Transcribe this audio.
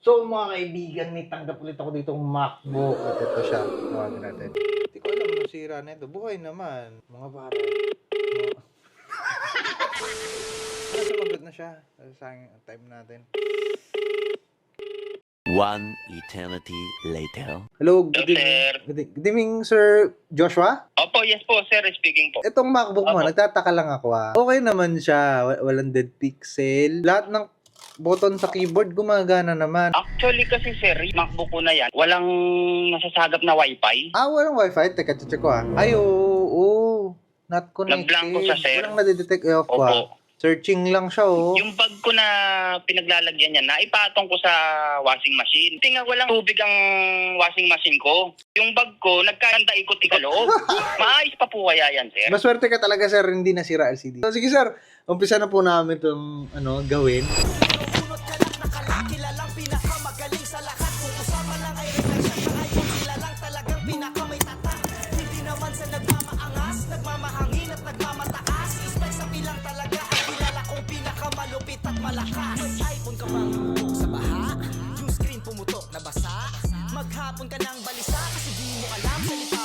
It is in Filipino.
So mga kaibigan, may tanggap ulit ako dito MacBook. At ito siya. Tawagin natin. Hindi ko alam kung sira na ito. Buhay naman. Mga bata. Mga... Nasa magot na siya. Ang time natin. One eternity later. Hello, good Hello, evening. sir. Good, e- good evening, Sir Joshua. Opo, yes po, sir. Speaking po. Itong MacBook mo, nagtataka lang ako ah. Okay naman siya. Wa- Walang dead pixel. Lahat ng button sa keyboard gumagana naman. Actually kasi, sir, MacBook ko na yan, walang nasasagap na wifi. Ah, walang wifi. Teka, check ko ah. Ay, oo. oo. Not connected. Nagblanko siya, sir. Walang nadidetect eh, off ko ah. Opo. Searching lang siya oh. Yung bag ko na pinaglalagyan niya, naipatong ko sa washing machine. Tingnan walang tubig ang washing machine ko. Yung bag ko, nagkanda ikot-ikot loob. Maayos pa po kaya yan, sir? Maswerte ka talaga sir, hindi nasira LCD. So, sige sir, umpisa na po namin itong ano, gawin. Bunot ka lang nakalakilalang pinakamagaling sa lahat Kung usapan lang ay reflection Siya ay yung kilalang talagang pinakamay tatak Hindi naman sa nagmamaangas Nagmamahangin at nagmamataas Ispek sa pilang talaga Ang kilala kong pinakamalupit at malakas May iPhone ka bang bubok sa baha? Yung screen pumutok na basa? Maghapon ka ng balisa Kasi di mo alam sa ipapagawa